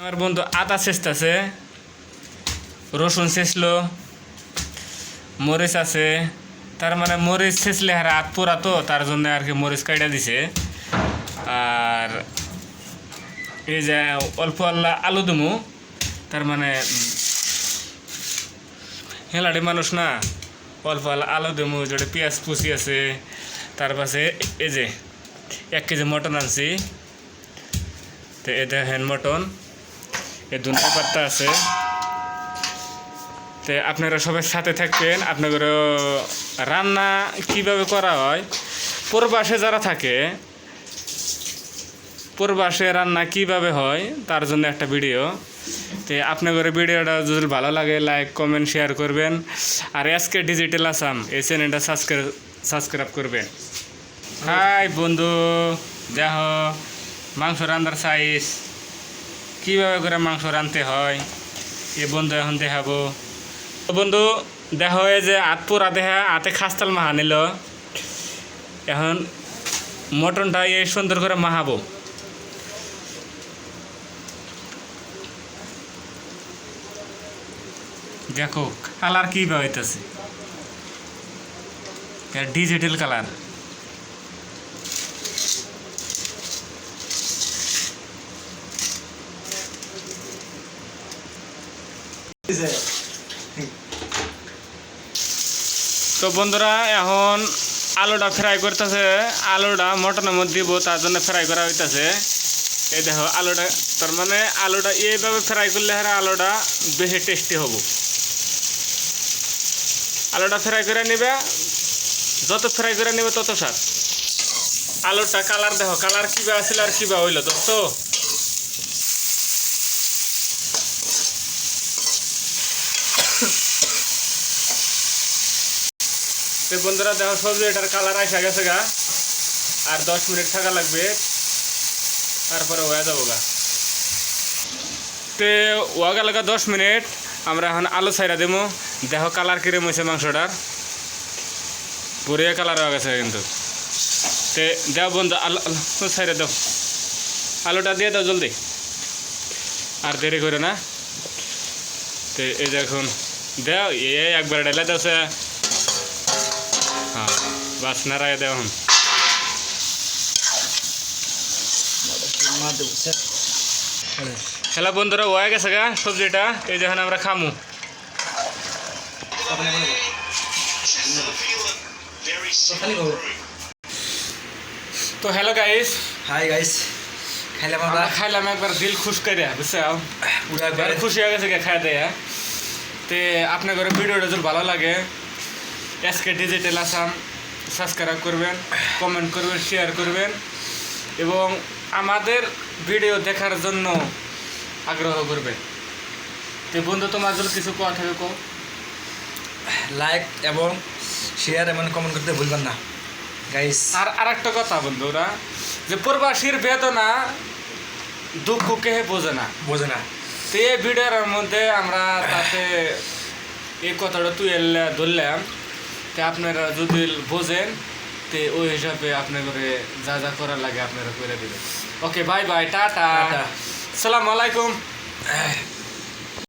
আমার বন্ধু আদা চেষ্টাছে, রসুন চেষলো, মরিচ আছে, তার মানে মরিচ চেষলে আর হাত পোড়া তো, তার জন্য আর কি মরিচ কাইটা দিছে। আর এই যে অল্প আল্লাহ আলু দমু, তার মানে হেলাডি মানুষ না, অল্প আল্লাহ আলু দমু, যেটা পেঁয়াজ কুচি আছে, তার পাশে এই যে এক কেজি মটন আনছি। তো এ দেখেন মটন। এ ধনিয়া পাত্তা আছে। তো আপনারা সবাই সাথে থাকবেন আপনাদের রান্না কীভাবে করা হয়, প্রবাসে যারা থাকে, প্রবাসে রান্না কীভাবে হয়, তার জন্য একটা ভিডিও। তো আপনাদের ভিডিওটা যদি ভালো লাগে, লাইক, কমেন্ট, শেয়ার করবেন। আর আজকে ডিজিটাল আসাম, এই চ্যানেলটা সাবস্ক্রাইব সাবস্ক্রাইব করবেন। হাই বন্ধু দেহ মাংস রান্নার সাইজ কীভাবে করে মাংস রাঁধতে হয়? এ বন্ধু এখন দেখাবো। তো বন্ধু, দেখা হয় যে আত পুরা দেহা হাতে খাস্তাল মাহা নিল। এখন মটনটা এই সুন্দর করে মাহাবো দেখো কালার কী হইতেছে? ডিজিটাল কালার তো বন্ধুরা, এখন আলুটা ফ্রাই করতেছে। আলুটা মটনের মধ্যে দিব, তার জন্য ফ্রাই করা হইতাছে। এই দেখো, আলুটা, তার মানে আলুটা এইভাবে ফ্রাই করলে হ্যাঁ আলুটা বেশি টেস্টি হব। আলুটা ফ্রাই করে নিবে, যত ফ্রাই করে নিবে তত স্বাদ। আলুটা কালার দেখো কালার কিবা আছিল আর কিবা হইল, দোস্ত। তো বন্ধুরা দেখো সবজি, এটার কালার আসা গেছে গা। আর দশ মিনিট থাকা লাগবে। তারপরে হয়ে যাব গা। তে ওয়াগা লাগা দশ মিনিট। আমরা এখন আলু ছাইরা দেবো দেখো কালার কিরম হয়েছে মাংসটার। পুরিয়া কালার হয়ে গেছে কিন্তু। তে দেও বন্ধু, আলু আলু ছাইরা দাও। আলুটা দিয়ে দাও জলদি। আর দেরি করে না। তে এই দেখুন, দেও এ একবার ডাইলে দাও সে হ্যাঁ বাস নাড়াই দেও এখন হ্যালো বন্ধুরা হয়ে গেছে গা সবজিটা এই যখন আমরা খামু তো হ্যালো গাইস হাই গাইস খাইলাম আমরা আমরা খাইলাম একবার দিল খুশ করে বুঝছ পুরো একবার একবারে খুশি হয়ে গেছে গা খাই দেয়া তে আপনার ঘরে ভিডিওটা যদি ভালো লাগে এসকে ডিজিটাল আসাম সাবস্ক্রাইব করবেন কমেন্ট করবেন শেয়ার করবেন। এবং আমাদের ভিডিও দেখার জন্য আগ্রহ করবেন। তো বন্ধু তোমার যদি কিছু কথা থাকে কো লাইক এবং শেয়ার এবং কমেন্ট করতে ভুলবেন না। গাইস আর আরেকটা কথা বন্ধুরা যে প্রবাসীর বেদনা দুঃখ কে বোঝে না। বোঝে না। তো এই ভিডিওর মধ্যে আমরা তাতে এই কথাটা তুই ধরলাম। তো আপনারা যদি বোঝেন তে ওই হিসাবে আপনাদের যা যা করার লাগে আপনারা করে দেবেন। ওকে বাই বাই টাটা। সালাম আলাইকুম।